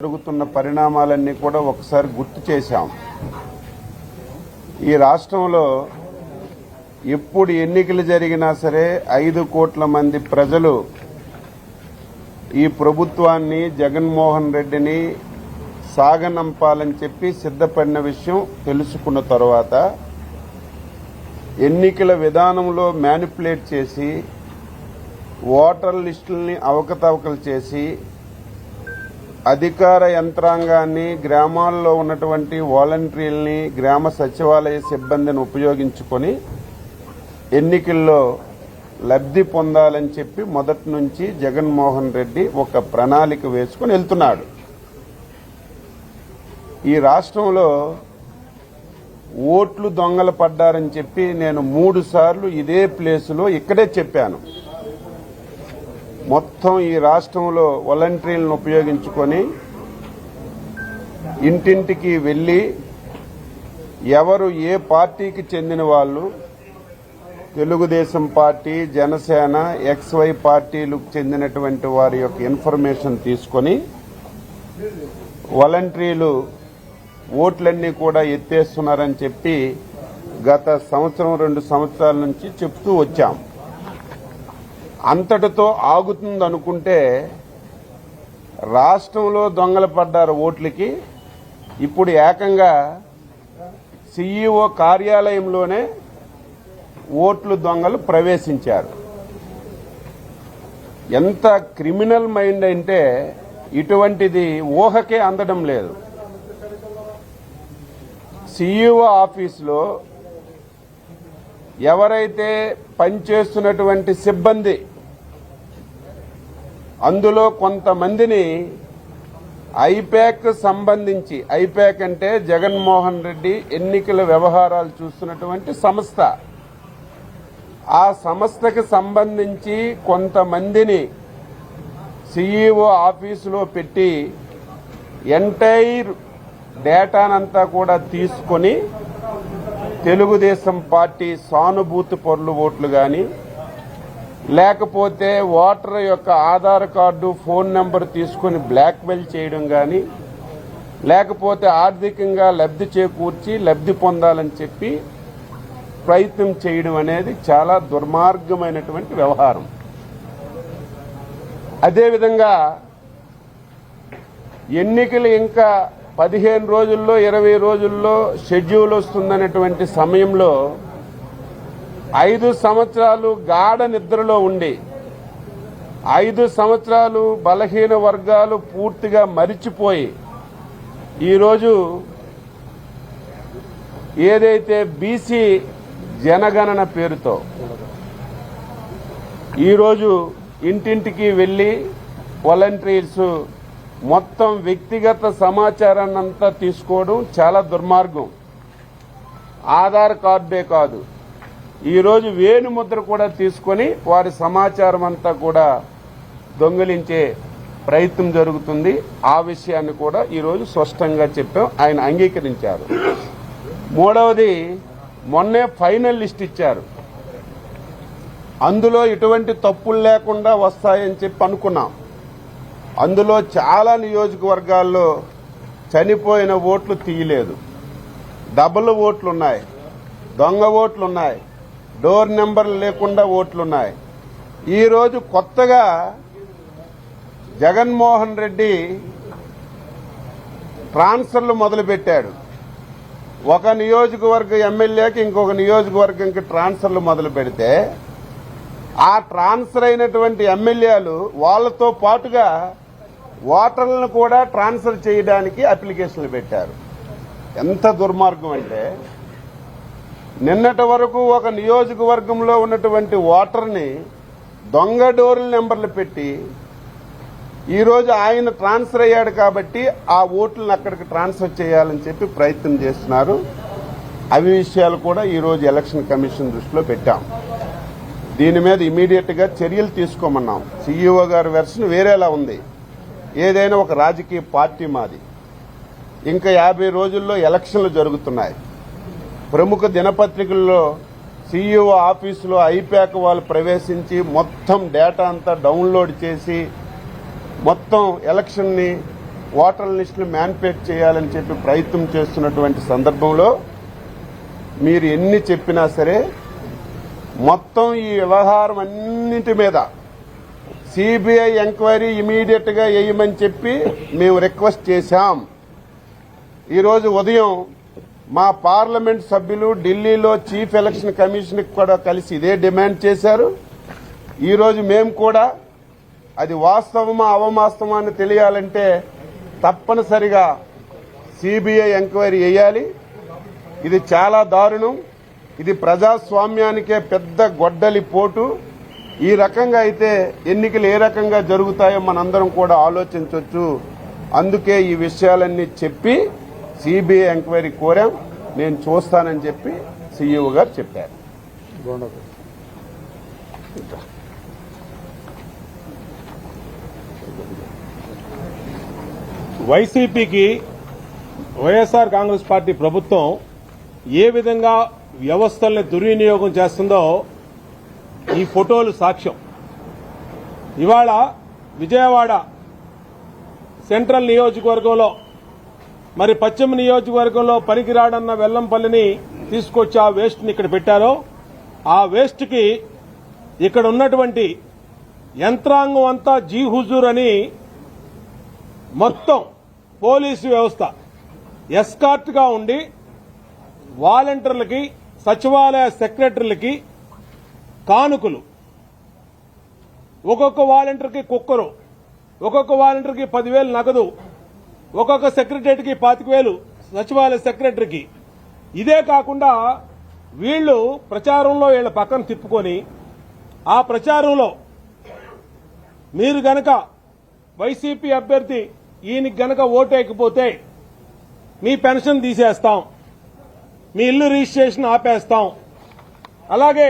జరుగుతున్న పరిణామాలన్నీ కూడా ఒకసారి గుర్తు చేశాం. ఈ రాష్ట్రంలో ఎప్పుడు ఎన్నికలు జరిగినా సరే ఐదు కోట్ల మంది ప్రజలు ఈ ప్రభుత్వాన్ని జగన్మోహన్ రెడ్డిని సాగనంపాలని చెప్పి సిద్ధపడిన విషయం తెలుసుకున్న తర్వాత ఎన్నికల విధానంలో మ్యానిపులేట్ చేసి ఓటర్ లిస్టుల్ని అవకతవకలు చేసి అధికార యంత్రాంగాన్ని గ్రామాల్లో ఉన్నటువంటి వాలంటీర్లని గ్రామ సచివాలయ సిబ్బందిని ఉపయోగించుకొని ఎన్నికల్లో లబ్ధి పొందాలని చెప్పి మొదటి నుంచి జగన్మోహన్ రెడ్డి ఒక ప్రణాళిక వేసుకుని వెళ్తున్నాడు. ఈ రాష్ట్రంలో ఓట్లు దొంగలు పడ్డారని చెప్పి నేను మూడు సార్లు ఇదే ప్లేసులో ఇక్కడే చెప్పాను. మొత్తం ఈ రాష్ట్రంలో వాలంటీర్లను ఉపయోగించుకొని ఇంటింటికి వెళ్ళి ఎవరు ఏ పార్టీకి చెందిన వాళ్ళు తెలుగుదేశం పార్టీ జనసేన ఎక్స్వై పార్టీలకు చెందినటువంటి వారి యొక్క ఇన్ఫర్మేషన్ తీసుకొని వాలంటీర్లు ఓట్లన్నీ కూడా ఎత్తేస్తున్నారని చెప్పి గత సంవత్సరం రెండు సంవత్సరాల నుంచి చెప్తూ వచ్చాం. అంతటితో ఆగుతుంది అనుకుంటే రాష్ట్రంలో దొంగలు పడ్డారు ఓట్లకి. ఇప్పుడు ఏకంగా సీఈఓ కార్యాలయంలోనే ఓట్లు దొంగలు ప్రవేశించారు. ఎంత క్రిమినల్ మైండ్ అంటే ఇటువంటిది ఊహకే అందడం లేదు. సీఈఓ ఆఫీసులో ఎవరైతే పనిచేస్తున్నటువంటి సిబ్బంది. అందులో కొంతమందిని ఐపాక్ సంబంధించి ఐపాక్ అంటే జగన్మోహన్ రెడ్డి ఎన్నికల వ్యవహారాలు చూస్తున్నటువంటి సంస్థ. ఆ సంస్థకి సంబంధించి కొంతమందిని సీఈఓ ఆఫీసులో పెట్టి ఎంటైర్ డేటానంతా కూడా తీసుకొని తెలుగుదేశం పార్టీ సానుభూతి పరులు ఓట్లు కానీ లేకపోతే ఓటర్ యొక్క ఆధార్ కార్డు ఫోన్ నెంబర్ తీసుకుని బ్లాక్మెయిల్ చేయడం కానీ లేకపోతే ఆర్థికంగా లబ్ధి చేకూర్చి లబ్ధి పొందాలని చెప్పి ప్రయత్నం చేయడం అనేది చాలా దుర్మార్గమైనటువంటి వ్యవహారం. అదేవిధంగా ఎన్నికలు ఇంకా పదిహేను రోజుల్లో ఇరవై రోజుల్లో షెడ్యూల్ వస్తుందనేటువంటి సమయంలో ఐదు సంవత్సరాలు గాఢ నిద్రలో ఉండి ఐదు సంవత్సరాలు బలహీన వర్గాలు పూర్తిగా మరిచిపోయి ఈరోజు ఏదైతే బీసీ జనగణన పేరుతో ఈరోజు ఇంటింటికి వెళ్ళి వాలంటీర్స్ మొత్తం వ్యక్తిగత సమాచారాన్ని అంతా తీసుకోవడం చాలా దుర్మార్గం. ఆధార్ కార్డే కాదు. ఈరోజు వేణుముద్ర కూడా తీసుకొని వారి సమాచారం అంతా కూడా దొంగిలించే ప్రయత్నం జరుగుతుంది. ఆ విషయాన్ని కూడా ఈరోజు స్పష్టంగా చెప్పాం. ఆయన అంగీకరించారు. మూడవది మొన్నే ఫైనల్ లిస్ట్ ఇచ్చారు. అందులో ఎటువంటి తప్పులు లేకుండా వస్తాయని చెప్పి అనుకున్నాం. అందులో చాలా నియోజకవర్గాల్లో చనిపోయిన ఓట్లు తీయలేదు. డబుల్ ఓట్లున్నాయి. దొంగ ఓట్లున్నాయి. డోర్ నెంబర్లు లేకుండా ఓట్లున్నాయి. ఈరోజు కొత్తగా జగన్మోహన్ రెడ్డి ట్రాన్స్ఫర్లు మొదలుపెట్టాడు. ఒక నియోజకవర్గ ఎమ్మెల్యేకి ఇంకొక నియోజకవర్గంకి ట్రాన్స్ఫర్లు మొదలు పెడితే ఆ ట్రాన్స్ఫర్ అయినటువంటి ఎమ్మెల్యేలు వాళ్ళతో పాటుగా ఓటర్లను కూడా ట్రాన్స్ఫర్ చేయడానికి అప్లికేషన్లు పెట్టారు. ఎంత దుర్మార్గం అంటే నిన్నటి వరకు ఒక నియోజకవర్గంలో ఉన్నటువంటి ఓటర్ని దొంగ డోర్ల నెంబర్లు పెట్టి ఈరోజు ఆయన ట్రాన్స్ఫర్ అయ్యాడు కాబట్టి ఆ ఓట్లను అక్కడికి ట్రాన్స్ఫర్ చేయాలని చెప్పి ప్రయత్నం చేస్తున్నారు. అవి విషయాలు కూడా ఈరోజు ఎలక్షన్ కమిషన్ దృష్టిలో పెట్టాం. దీని మీద ఇమీడియట్గా చర్యలు తీసుకోమన్నాం. సీఈఓ గారి వెర్షన్ వేరేలా ఉంది. ఏదైనా ఒక రాజకీయ పార్టీ మాది. ఇంకా యాభై రోజుల్లో ఎలక్షన్లు జరుగుతున్నాయి. ప్రముఖ దినపత్రికల్లో సీఈఓ ఆఫీసులో ఐపాక్ వాళ్ళు ప్రవేశించి మొత్తం డేటా అంతా డౌన్లోడ్ చేసి మొత్తం ఎలక్షన్ని ఓటర్ లిస్టులు మ్యాన్పేట్ చేయాలని చెప్పి ప్రయత్నం చేస్తున్నటువంటి సందర్భంలో మీరు ఎన్ని చెప్పినా సరే మొత్తం ఈ వ్యవహారం అన్నింటి మీద సిబిఐ ఎంక్వైరీ ఇమీడియట్గా వేయమని చెప్పి మేము రిక్వెస్ట్ చేశాం. ఈరోజు ఉదయం మా పార్లమెంట్ సభ్యులు ఢిల్లీలో చీఫ్ ఎలక్షన్ కమిషన్ కూడా కలిసి ఇదే డిమాండ్ చేశారు. ఈరోజు మేము కూడా అది వాస్తవమా అవమాస్తవమా అని తెలియాలంటే తప్పనిసరిగా సిబిఐ ఎంక్వైరీ వేయాలి. ఇది చాలా దారుణం. ఇది ప్రజాస్వామ్యానికే పెద్ద గొడ్డలి పోటు. ఈ రకంగా అయితే ఎన్నికలు ఏ రకంగా జరుగుతాయో మనందరం కూడా ఆలోచించవచ్చు అందుకే ఈ విషయాలన్నీ చెప్పి సిబిఐ ఎంక్వైరీ కోరాం. నేను చూస్తానని చెప్పి సీఈఓ గారు చెప్పారు. వైసీపీకి వైఎస్ఆర్ కాంగ్రెస్ పార్టీ ప్రభుత్వం ఏ విధంగా వ్యవస్థల్ని దుర్వినియోగం చేస్తుందో ఈ ఫోటోలు సాక్ష్యం. ఇవాళ విజయవాడ సెంట్రల్ నియోజకవర్గంలో మరి పశ్చిమ నియోజకవర్గంలో పనికిరాడన్న వెల్లంపల్లిని తీసుకొచ్చి ఆ వేస్ట్ని ఇక్కడ పెట్టారో ఆ వేస్ట్కి ఇక్కడ ఉన్నటువంటి యంత్రాంగం అంతా జీ హుజూర్ అని మొత్తం పోలీసు వ్యవస్థ ఎస్కార్ట్గా ఉండి వాలంటీర్లకి సచివాలయ సెక్రటరీలకి కానుకలు. ఒక్కొక్క వాలంటీర్కి కుక్కరు ఒక్కొక్క వాలంటీర్కి పదివేలు నగదు ఒక్కొక్క సెక్రటరీకి పాతిక వేలు సచివాలయ సెక్రటరీకి. ఇదే కాకుండా వీళ్ళు ప్రచారంలో వీళ్ళ పక్కన తిప్పుకొని ఆ ప్రచారంలో మీరు గనక వైసీపీ అభ్యర్థి ఈయనకి గనక ఓటేయకపోతే మీ పెన్షన్ తీసేస్తాం మీ ఇల్లు రిజిస్ట్రేషన్ ఆపేస్తాం. అలాగే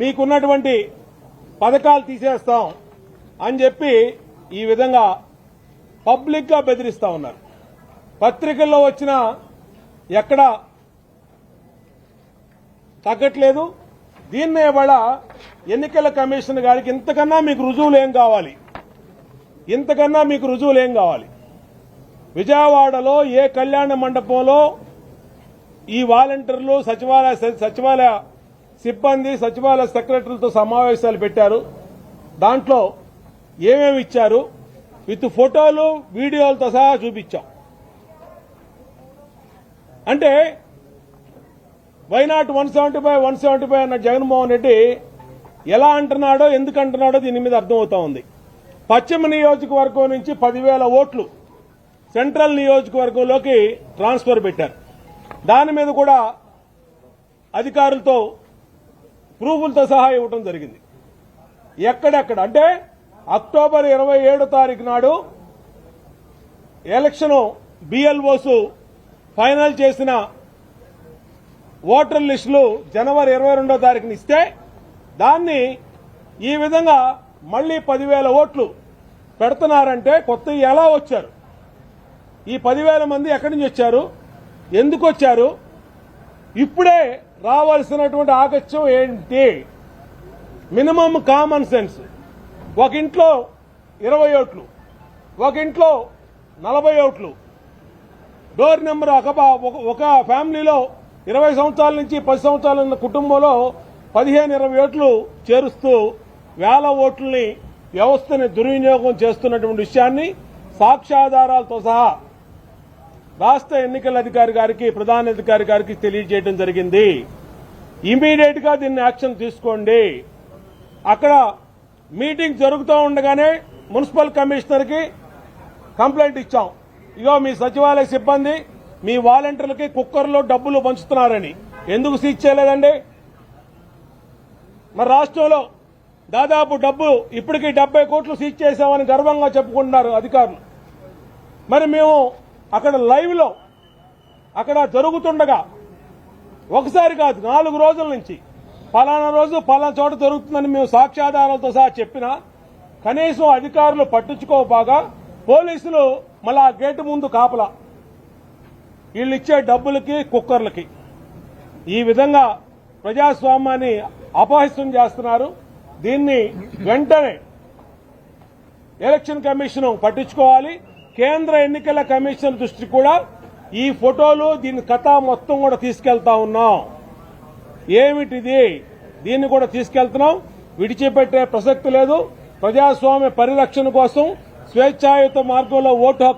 మీకున్నటువంటి పథకాలు తీసేస్తాం అని చెప్పి ఈ విధంగా పబ్లిక్గా బెదిరిస్తా ఉన్నారు. పత్రికల్లో వచ్చిన ఎక్కడ తగ్గట్లేదు. దీన్నే ఇవాళ ఎన్నికల కమిషన్ గారికి ఇంతకన్నా మీకు రుజువులు ఏం కావాలి? ఇంతకన్నా మీకు రుజువులు ఏం కావాలి? విజయవాడలో ఏ కళ్యాణ మండపంలో ఈ వాలంటీర్లు సచివాలయ సచివాలయ సిబ్బంది సచివాలయ సెక్రటరీలతో సమావేశాలు పెట్టారు. దాంట్లో ఏమేమి ఇచ్చారు? విత్ ఫోటోలు వీడియోలతో సహా చూపించాం. అంటే why not one seventy five one seventy five అన్న జగన్మోహన్ రెడ్డి ఎలా అంటున్నాడో ఎందుకు అంటున్నాడో దీని మీద అర్థమవుతా ఉంది. పశ్చిమ నియోజకవర్గం నుంచి పదివేల ఓట్లు సెంట్రల్ నియోజకవర్గంలోకి ట్రాన్స్ఫర్ పెట్టారు. దాని మీద కూడా అధికారులతో ప్రూఫులతో సహా ఇవ్వడం జరిగింది. ఎక్కడెక్కడ? అంటే అక్టోబర్ ఇరవై ఏడో తారీఖు నాడు ఎలక్షన్ బిఎల్ఓస్ ఫైనల్ చేసిన ఓటర్ లిస్టులు జనవరి ఇరవై రెండో తారీఖున ఇస్తే దాన్ని ఈ విధంగా మళ్ళీ పదివేల ఓట్లు పెడుతున్నారంటే కొత్త ఎలా వచ్చారు? ఈ పదివేల మంది ఎక్కడి నుంచి వచ్చారు? ఎందుకు వచ్చారు? ఇప్పుడే రావాల్సినటువంటి ఆగత్యం ఏంటి? మినిమం కామన్ సెన్స్ ఒక ఇంట్లో ఇరవై ఓట్లు ఒక ఇంట్లో నలభై ఓట్లు. డోర్ నెంబర్ ఒక ఒక- ఒక ఫ్యామిలీలో ఇరవై సంవత్సరాల నుంచి పది సంవత్సరాల ఉన్న కుటుంబంలో పదిహేను ఇరవై ఓట్లు చేరుస్తూ వేల ఓట్లని వ్యవస్థని దుర్వినియోగం చేస్తున్నటువంటి విషయాన్ని సాక్ష్యాధారాలతో సహా రాష్ట్ర ఎన్నికల అధికారి గారికి ప్రధాన అధికారి గారికి తెలియజేయడం జరిగింది. ఇమీడియట్గా దీన్ని యాక్షన్ తీసుకోండి. అక్కడ మీటింగ్ జరుగుతూ ఉండగానే మున్సిపల్ కమిషనర్కి కంప్లైంట్ ఇచ్చాం. ఇగో మీ సచివాలయ సిబ్బంది మీ వాలంటీర్లకి కుక్కర్లో డబ్బులు పంచుతున్నారని. ఎందుకు సీజ్ చేయలేదండి? మరి రాష్ట్రంలో దాదాపు డబ్బు ఇప్పటికీ డెబ్బై కోట్లు సీజ్ చేశామని గర్వంగా చెప్పుకుంటున్నారు అధికారులు. మరి మేము అక్కడ లైవ్లో అక్కడ జరుగుతుండగా ఒకసారి కాదు నాలుగు రోజుల నుంచి పలానా రోజు పలానా చోట జరుగుతుందని మేము సాక్ష్యాధారాలతో సహా చెప్పినా కనీసం అధికారులు పట్టించుకోబాగా పోలీసులు మళ్ళా గేటు ముందు కాపలా. వీళ్ళు ఇచ్చే డబ్బులకి కుక్కర్లకి. ఈ విధంగా ప్రజాస్వామ్యాన్ని అపహస్యం చేస్తున్నారు. దీన్ని వెంటనే ఎలక్షన్ కమిషన్ పట్టించుకోవాలి. కేంద్ర ఎన్నికల కమిషన్ దృష్టి కూడా ఈ ఫోటోలు దీని కథ మొత్తం కూడా తీసుకెళ్తా ఉన్నాం. ఏమిటిది? దీన్ని కూడా తీసుకెళ్తున్నాం. విడిచిపెట్టే ప్రసక్తి లేదు. ప్రజాస్వామ్య పరిరక్షణ కోసం స్వేచ్ఛాయుత మార్గంలో ఓటు హక్కు